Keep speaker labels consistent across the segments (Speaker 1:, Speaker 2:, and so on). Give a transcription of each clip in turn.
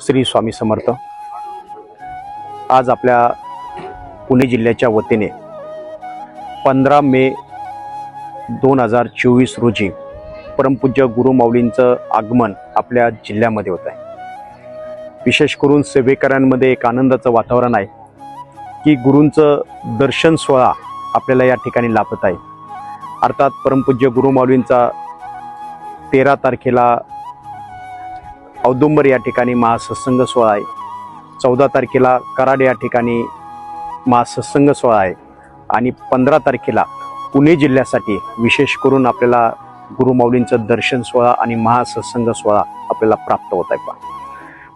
Speaker 1: श्री स्वामी समर्थ. आज आपल्या पुणे जिल्ह्याच्या वतीने पंधरा मे दोन हजार चोवीस रोजी परमपूज्य गुरुमाऊलींचं आगमन आपल्या जिल्ह्यामध्ये होत आहे. विशेष करून सेवेकऱ्यांमध्ये एक आनंदाचं वातावरण आहे की गुरूंचं दर्शन सोहळा आपल्याला या ठिकाणी लाभत आहे. अर्थात परमपूज्य गुरुमाऊलींचा तेरा तारखेला औदुंबर या ठिकाणी महासत्संग सोहळा आहे. चौदा तारखेला कराड या ठिकाणी महासत्संग सोहळा आहे. आणि पंधरा तारखेला पुणे जिल्ह्यासाठी विशेष करून आपल्याला गुरुमाऊलींचं दर्शन सोहळा आणि महासत्संग सोहळा आपल्याला प्राप्त होत आहे. पहा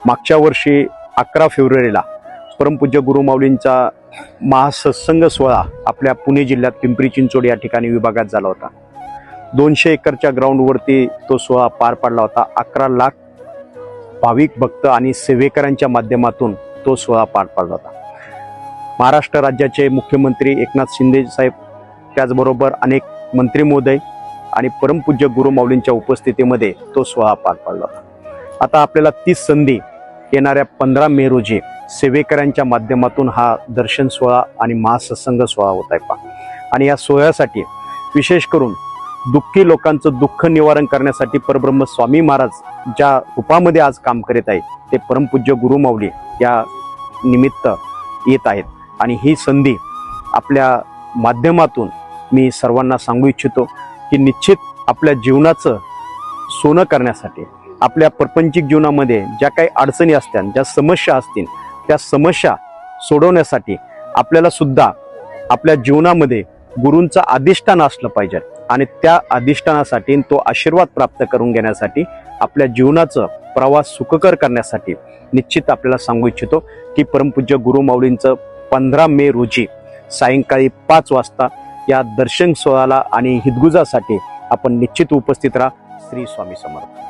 Speaker 1: मागच्या वर्षी अकरा फेब्रुवारीला परमपूज्य गुरुमाऊलींचा महासत्संग सोहळा आपल्या पुणे जिल्ह्यात पिंपरी चिंचवड या ठिकाणी विभागात झाला होता. दोनशे एकरच्या ग्राउंडवरती तो सोहळा पार पडला होता. अकरा लाख भाविक भक्त आणि सेवेकरांच्या माध्यमातून तो सोहळा पार पडला होता. महाराष्ट्र राज्याचे मुख्यमंत्री एकनाथ शिंदे साहेब त्याचबरोबर अनेक मंत्री महोदय आणि परमपूज्य गुरुमाऊलींच्या उपस्थितीमध्ये तो सोहळा पार पडला होता. आता आपल्याला तीच संधी येणाऱ्या पंधरा मे रोजी सेवेकरांच्या माध्यमातून हा दर्शन सोहळा आणि महासत्संग सोहळा होत आहे पा आणि या सोहळ्यासाठी विशेष करून दुःखी लोकांचं दुःख निवारण करण्यासाठी परब्रह्म स्वामी महाराज ज्या रूपामध्ये आज काम करीत आहेत ते परमपूज्य गुरुमाऊली या निमित्त येत आहेत. आणि ही संधी आपल्या माध्यमातून मी सर्वांना सांगू इच्छितो की निश्चित आपल्या जीवनाचं सोनं करण्यासाठी आपल्या प्रपंचिक जीवनामध्ये ज्या काही अडचणी असतील ज्या समस्या असतील त्या समस्या सोडवण्यासाठी आपल्याला सुद्धा आपल्या जीवनामध्ये गुरूंचं अधिष्ठान असलं पाहिजे. आणि त्या अधिष्ठानासाठी तो आशीर्वाद प्राप्त करून घेण्यासाठी आपल्या जीवनाचं प्रवास सुखकर करण्यासाठी निश्चित आपल्याला सांगू इच्छितो की परमपूज्य गुरुमाऊलींचं पंधरा मे रोजी सायंकाळी पाच वाजता या दर्शन सोहळ्याला आणि हिदगुजासाठी आपण निश्चित उपस्थित राहा. श्री स्वामी समर्थ.